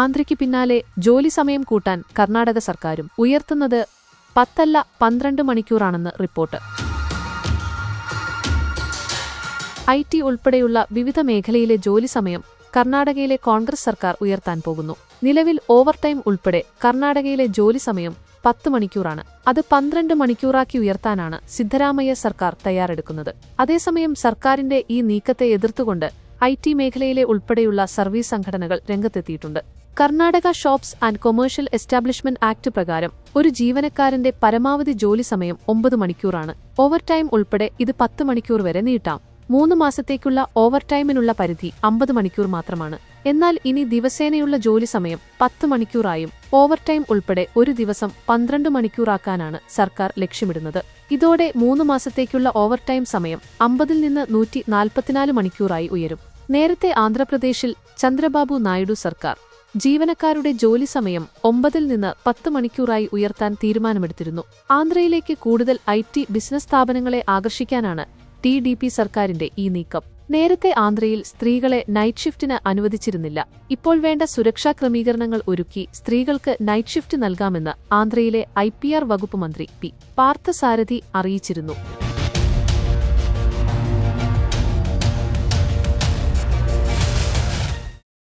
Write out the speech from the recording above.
ആന്ധ്രയ്ക്ക് പിന്നാലെ ജോലി സമയം കൂട്ടാൻ കർണാടക സർക്കാരും ഉയർത്തുന്നത് പത്തല്ല പന്ത്രണ്ട് മണിക്കൂറാണെന്ന് റിപ്പോർട്ട്. ഐ ടി ഉൾപ്പെടെയുള്ള വിവിധ മേഖലയിലെ ജോലി സമയം കർണാടകയിലെ കോൺഗ്രസ് സർക്കാർ ഉയർത്താൻ പോകുന്നു. നിലവിൽ ഓവർടൈം ഉൾപ്പെടെ കർണാടകയിലെ ജോലി സമയം പത്ത് മണിക്കൂറാണ്. അത് പന്ത്രണ്ട് മണിക്കൂറാക്കി ഉയർത്താനാണ് സിദ്ധരാമയ്യ സർക്കാർ തയ്യാറെടുക്കുന്നത്. അതേസമയം സർക്കാരിന്റെ ഈ നീക്കത്തെ എതിർത്തുകൊണ്ട് ഐ ടി മേഖലയിലെ ഉൾപ്പെടെയുള്ള സർവീസ് സംഘടനകൾ രംഗത്തെത്തിയിട്ടുണ്ട്. Karnataka shops and commercial establishment act പ്രകാരം ഒരു ജീവനക്കാരന്റെ പരമാവധി ജോലി സമയം ഒമ്പത് മണിക്കൂറാണ്. ഓവർ ടൈം ഉൾപ്പെടെ ഇത് പത്ത് മണിക്കൂർ വരെ നീട്ടാം. മൂന്ന് മാസത്തേക്കുള്ള ഓവർ ടൈമിനുള്ള പരിധി അമ്പത് മണിക്കൂർ മാത്രമാണ്. എന്നാൽ ഇനി ദിവസേനയുള്ള ജോലി സമയം പത്ത് മണിക്കൂറായും ഓവർ ടൈം ഉൾപ്പെടെ ഒരു ദിവസം പന്ത്രണ്ട് മണിക്കൂറാക്കാനാണ് സർക്കാർ ലക്ഷ്യമിടുന്നത്. ഇതോടെ മൂന്ന് മാസത്തേക്കുള്ള ഓവർ ടൈം സമയം അമ്പതിൽ നിന്ന് നൂറ്റി നാൽപ്പത്തിനാല് മണിക്കൂറായി ഉയരും. നേരത്തെ ആന്ധ്രാപ്രദേശിൽ ചന്ദ്രബാബു നായിഡു സർക്കാർ ജീവനക്കാരുടെ ജോലി സമയം ഒമ്പതിൽ നിന്ന് പത്ത് മണിക്കൂറായി ഉയർത്താൻ തീരുമാനമെടുത്തിരുന്നു. ആന്ധ്രയിലേക്ക് കൂടുതൽ ഐ ബിസിനസ് സ്ഥാപനങ്ങളെ ആകർഷിക്കാനാണ് ടി സർക്കാരിന്റെ ഈ നീക്കം. നേരത്തെ ആന്ധ്രയിൽ സ്ത്രീകളെ നൈറ്റ് ഷിഫ്റ്റിന് അനുവദിച്ചിരുന്നില്ല. ഇപ്പോൾ വേണ്ട സുരക്ഷാ ക്രമീകരണങ്ങൾ ഒരുക്കി സ്ത്രീകൾക്ക് നൈറ്റ് ഷിഫ്റ്റ് നൽകാമെന്ന് ആന്ധ്രയിലെ ഐ വകുപ്പ് മന്ത്രി പി പാർത്ഥസാരഥി അറിയിച്ചിരുന്നു.